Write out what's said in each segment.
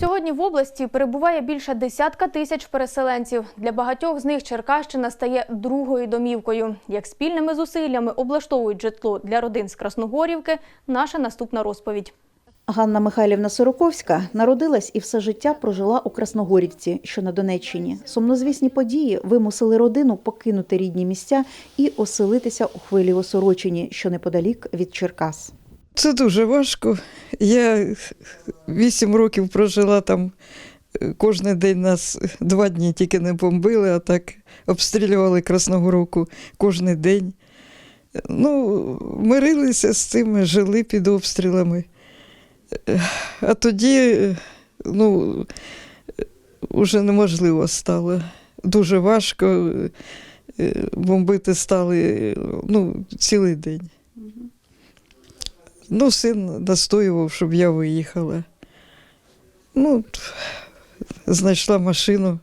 Сьогодні в області перебуває більше десятка тисяч переселенців. Для багатьох з них Черкащина стає другою домівкою. Як спільними зусиллями облаштовують житло для родин з Красногорівки – наша наступна розповідь. Ганна Михайлівна Сороковська народилась і все життя прожила у Красногорівці, що на Донеччині. Сумнозвісні події вимусили родину покинути рідні місця і оселитися у хвилі Осорочині, що неподалік від Черкас. Це дуже важко. Я вісім років прожила там. Кожен день нас два дні тільки не бомбили, а так обстрілювали Красногоровку кожен день. Ну, мирилися з цим, жили під обстрілами. А тоді, ну, вже неможливо стало. Дуже важко. Бомбити стали ну, цілий день. Ну, син настоював, щоб я виїхала. Ну, знайшла машину,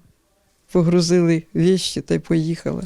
погрузили віщі та й поїхала.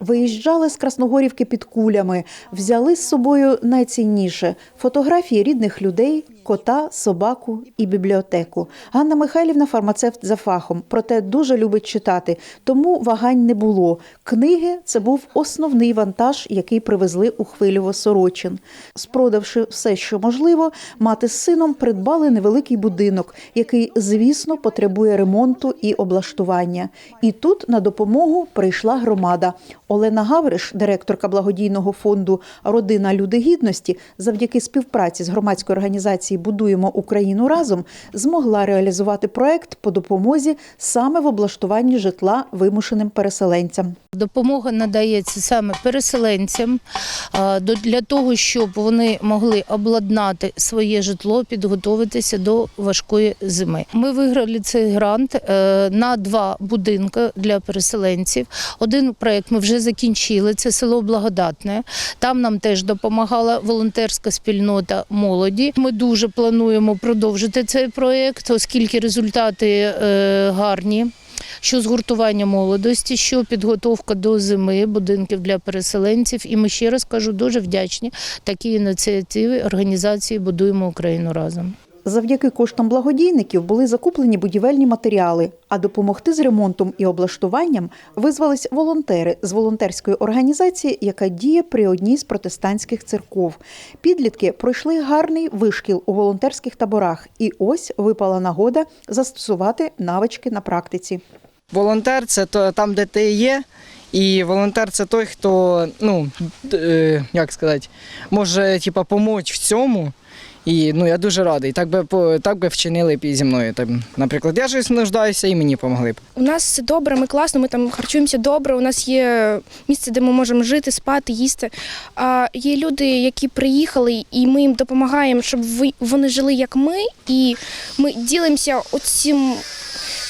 Виїжджали з Красногорівки під кулями, взяли з собою найцінніше фотографії рідних людей, кота, собаку і бібліотеку. Ганна Михайлівна фармацевт за фахом, проте дуже любить читати, тому вагань не було. Книги це був основний вантаж, який привезли у хвилю Сорочин. Спродавши все, що можливо, мати з сином придбали невеликий будинок, який, звісно, потребує ремонту і облаштування. І тут на допомогу прийшла громада. Олена Гавриш, директорка благодійного фонду Родина Люди гідності, завдяки співпраці з громадською організацією Будуємо Україну разом змогла реалізувати проект по допомозі саме в облаштуванні житла вимушеним переселенцям. Допомога надається саме переселенцям для того, щоб вони могли обладнати своє житло, підготуватися до важкої зими. Ми виграли цей грант е, на два будинки для переселенців. Один проект ми вже закінчили. Це село Благодатне. Там нам теж допомагала волонтерська спільнота молоді. Ми дуже плануємо продовжити цей проект, оскільки результати е, гарні що згуртування молодості, що підготовка до зими будинків для переселенців. І ми ще раз кажу, дуже вдячні такій ініціативі організації Будуємо Україну разом. Завдяки коштам благодійників були закуплені будівельні матеріали, а допомогти з ремонтом і облаштуванням визвались волонтери з волонтерської організації, яка діє при одній з протестантських церков. Підлітки пройшли гарний вишкіл у волонтерських таборах, і ось випала нагода застосувати навички на практиці. Волонтер це то там, де ти є, і волонтер це той, хто, ну, е, як сказати, може типа, допомогти в цьому. І ну, я дуже радий. Так би, по- так би вчинили б і зі мною. Там, наприклад, я щось нуждаюся і мені допомогли б. У нас все добре, ми класно, ми там харчуємося добре. У нас є місце, де ми можемо жити, спати, їсти. А є люди, які приїхали, і ми їм допомагаємо, щоб вони жили як ми, і ми ділимося оцим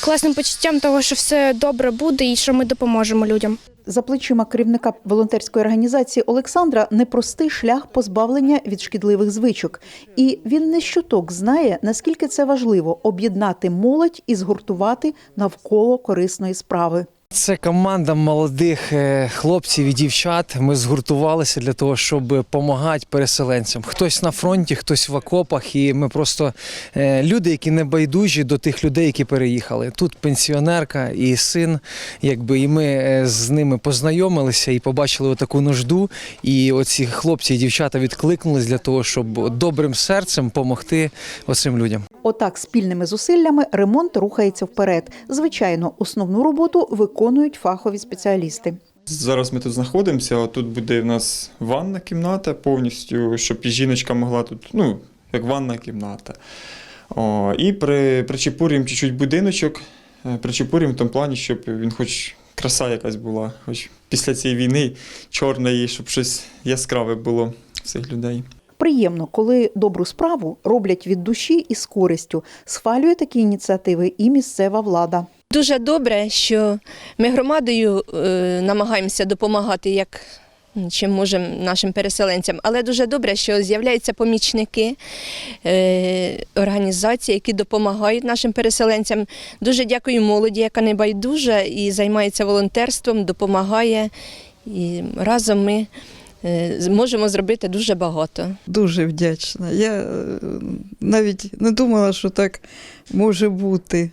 класним почуттям того, що все добре буде і що ми допоможемо людям. За плечима керівника волонтерської організації Олександра непростий шлях позбавлення від шкідливих звичок. І він не щоток знає, наскільки це важливо об'єднати молодь і згуртувати навколо корисної справи. Це команда молодих е, хлопців і дівчат. Ми згуртувалися для того, щоб допомагати переселенцям. Хтось на фронті, хтось в окопах, і ми просто е, люди, які не байдужі до тих людей, які переїхали. Тут пенсіонерка і син, якби і ми е, з ними познайомилися і побачили таку нужду. І оці хлопці і дівчата відкликнулись для того, щоб добрим серцем допомогти оцим людям. Отак, спільними зусиллями ремонт рухається вперед. Звичайно, основну роботу виконують фахові спеціалісти. Зараз ми тут знаходимося. Тут буде в нас ванна кімната повністю, щоб і жіночка могла тут, ну, як ванна кімната. О, і при, причепурюємо чуть-чуть будиночок, е, причепурюємо в тому плані, щоб він хоч краса якась була, хоч після цієї війни чорної, щоб щось яскраве було в цих людей. Приємно, коли добру справу роблять від душі і з користю. Схвалює такі ініціативи і місцева влада. Дуже добре, що ми громадою е, намагаємося допомагати як чим можемо нашим переселенцям, але дуже добре, що з'являються помічники е, організації, які допомагають нашим переселенцям. Дуже дякую молоді, яка не байдужа і займається волонтерством, допомагає. І разом ми е, зможемо зробити дуже багато. Дуже вдячна. Я навіть не думала, що так може бути.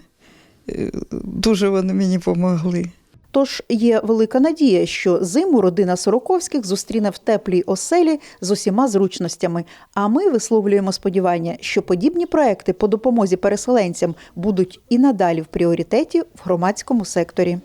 Е, Дуже вони мені допомогли. Тож є велика надія, що зиму родина Сороковських зустріне в теплій оселі з усіма зручностями. А ми висловлюємо сподівання, що подібні проекти по допомозі переселенцям будуть і надалі в пріоритеті в громадському секторі.